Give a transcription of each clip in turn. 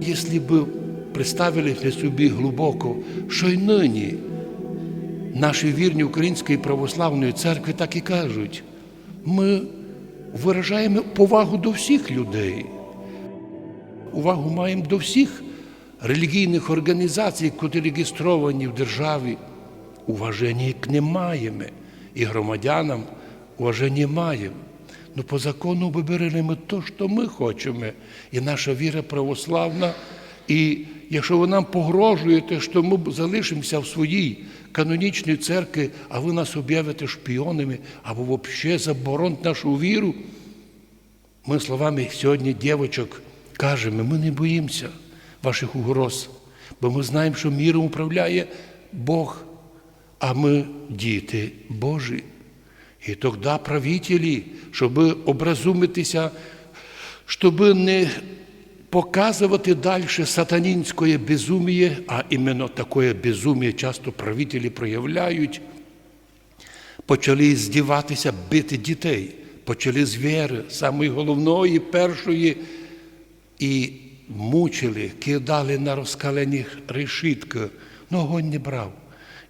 Если бы представили собі глибоко, що й нині наші вірні Української православної церкви так і кажуть, ми виражаємо повагу до всіх людей, увагу маємо до всіх релігійних організацій, які реєстровані в державі. Уваження не маємо, і громадянам уваження маємо. Ну, по закону виберемо те, що ми хочемо, і наша віра православна. І якщо ви нам погрожуєте, що ми залишимося в своїй канонічній церкві, а ви нас об'явите шпіонами або взагалі забороните нашу віру, ми словами сьогодні дівочок кажемо, ми не боїмося ваших угроз, бо ми знаємо, що міром управляє Бог, а ми діти Божі. І тоді правителі, щоб образумитися, щоб не показувати далі сатанінське безуміє, а іменно таке безуміє часто правителі проявляють, почали здіватися бити дітей, почали з віри, самої головної, першої, і мучили, кидали на розкалені решітки, но огонь не брав.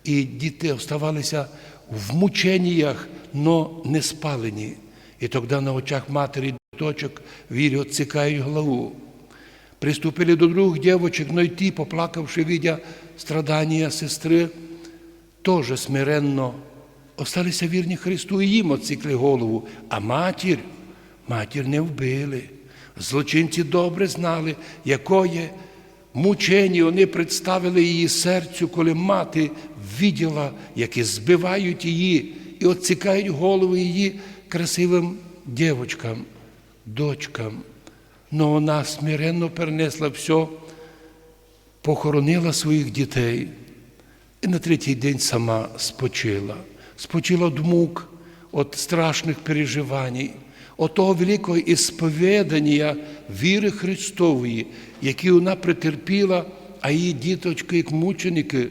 І діти оставалися в мученнях, но не спалені. І тоді на очах матері і дочок вірі отсікають голову. Приступили до других дівочок, но й ті, поплакавши, видя страдання сестри, теж смиренно осталися вірні Христу і їм отсікли голову. А матір, матір не вбили. Злочинці добре знали, якої мучені вони представили її серцю, коли мати виділа, які збивають її і отсікають голови її красивим дівчаткам, дочкам. Но вона смиренно перенесла все, похоронила своїх дітей і на третій день сама спочила. Спочила від мук, від страшних переживань, від того великого ісповідання віри Христової, які вона претерпіла, а її діточки, як мученики,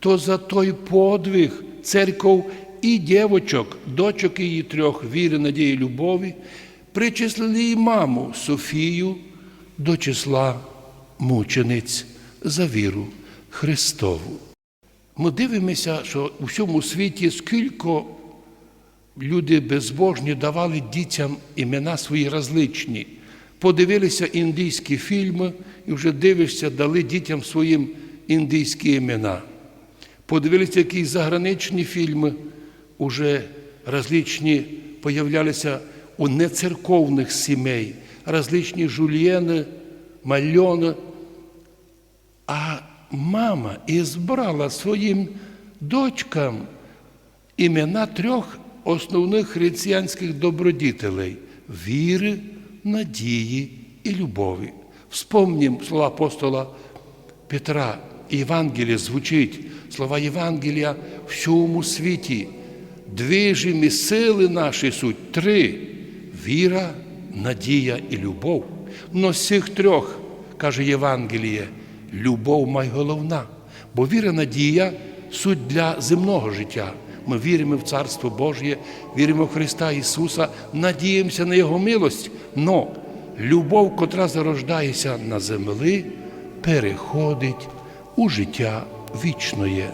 то за той подвиг церков і дівочок, дочок її трьох віри, надії, любові, причислили і маму Софію до числа мучениць за віру Христову. Ми дивимося, що у всьому світі скільки люди безбожні давали дітям імена свої различні. Подивилися індійські фільми і вже дивишся, дали дітям своїм індійські імена. Подивилися якісь заграничні фільми, уже различні появлялися у нецерковних сімей, различні жульєни, мальони. А мама і збрала своїм дочкам імена трьох основних християнських добродітелей віри, надії і любові. Вспомнім слова апостола Петра. Євангеліє звучить, слова Євангелія всьому світі. Движимі сили наші суть три віра, надія і любов. Но з цих трьох, каже Євангеліє, любов найголовна, бо віра, надія суть для земного життя. Ми віримо в Царство Божє, віримо в Христа Ісуса, надіємося на Його милость, но любов, котра зарождається на землі, переходить у життя вічноє.